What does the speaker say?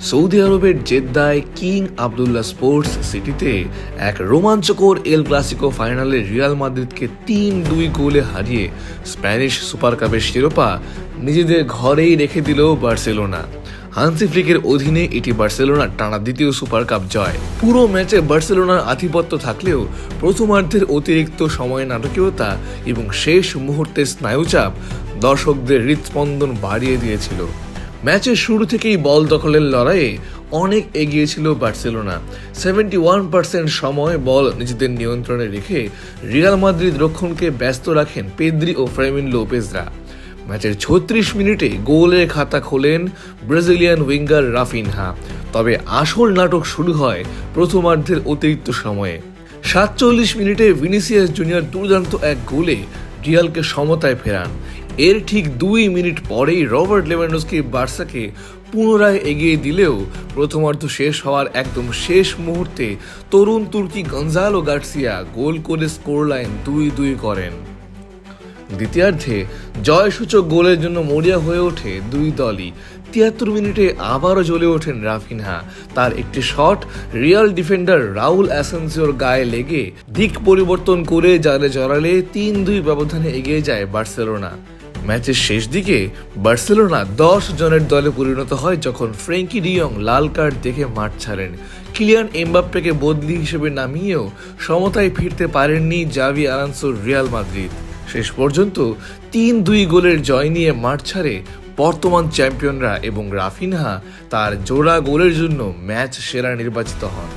Saudi আরবের জেদ্দায় King Abdullah sports সিটিতে এক রোমাঞ্চকর এল ক্লাসিকো ফাইনালে রিয়াল মাদ্রিদকে তিন দুই গোলে হারিয়ে স্প্যানিশ সুপার কাপের শিরোপা নিজেদের ঘরেই রেখে দিল বার্সেলোনা। হান্সি ফ্লিকের অধীনে এটি বার্সেলোনার টানা দ্বিতীয় সুপার কাপ জয়। পুরো ম্যাচে বার্সেলোনার আধিপত্য থাকলেও প্রথমার্ধের অতিরিক্ত সময় নাটকীয়তা এবং শেষ মুহূর্তের স্নায়ুচাপ দর্শকদের হৃৎস্পন্দন বাড়িয়ে দিয়েছিল। ম্যাচের শুরু থেকেই বল দখলের লড়াইয়ে অনেক এগিয়ে ছিল বার্সেলোনা। সেভেন্টি ওয়ান পার্সেন্ট সময় বল নিজেদের নিয়ন্ত্রণে রেখে রিয়াল মাদ্রিদ রক্ষণকে ব্যস্ত রাখেন পেদ্রি ও ফ্রেমিন লোপেজরা। ম্যাচের ছত্রিশ মিনিটে গোলের খাতা খোলেন ব্রাজিলিয়ান উইঙ্গার রাফিনহা। তবে আসল নাটক শুরু হয় প্রথমার্ধের অতিরিক্ত সময়ে। সাতচল্লিশ মিনিটে ভিনিসিয়াস জুনিয়র দুর্দান্ত এক গোলে রিয়ালকে সমতায় ফেরান। এর ঠিক দুই মিনিট পরেই রবার্ট লেভানডস্কি বার্সাকে পুনরায় এগিয়ে দিলেও প্রথমার্ধ শেষ হওয়ার একদম শেষ মুহূর্তে তরুণ তুর্কি গঞ্জালো গার্সিয়া গোল করে স্কোর লাইন দুই দুই করেন। দ্বিতীয়ার্ধে জয়সূচক গোলের জন্য মরিয়া হয়ে ওঠে দুই দলই। তিয়াত্তর মিনিটে আবারও জ্বলে ওঠেন রাফিনহা। তার একটি শট রিয়াল ডিফেন্ডার রাউল অ্যাসেন্সিওর গায়ে লেগে দিক পরিবর্তন করে জালে জড়ালে তিন দুই ব্যবধানে এগিয়ে যায় বার্সেলোনা। ম্যাচের শেষ দিকে বার্সেলোনা দশ জনের দলে পরিণত হয় যখন ফ্রেঙ্কি ডিয়ং লাল কার্ড দেখে মাঠ ছাড়েন। কিলিয়ান এমবাপ্পেকে বদলি হিসেবে নামিয়েও সমতায় ফিরতে পারেননি জাভি আলান্সোর রিয়াল মাদ্রিদ। শেষ পর্যন্ত তিন দুই গোলের জয় নিয়ে মাঠ ছাড়ে বর্তমান চ্যাম্পিয়নরা এবং রাফিনহা তার জোড়া গোলের জন্য ম্যাচ সেরা নির্বাচিত হন।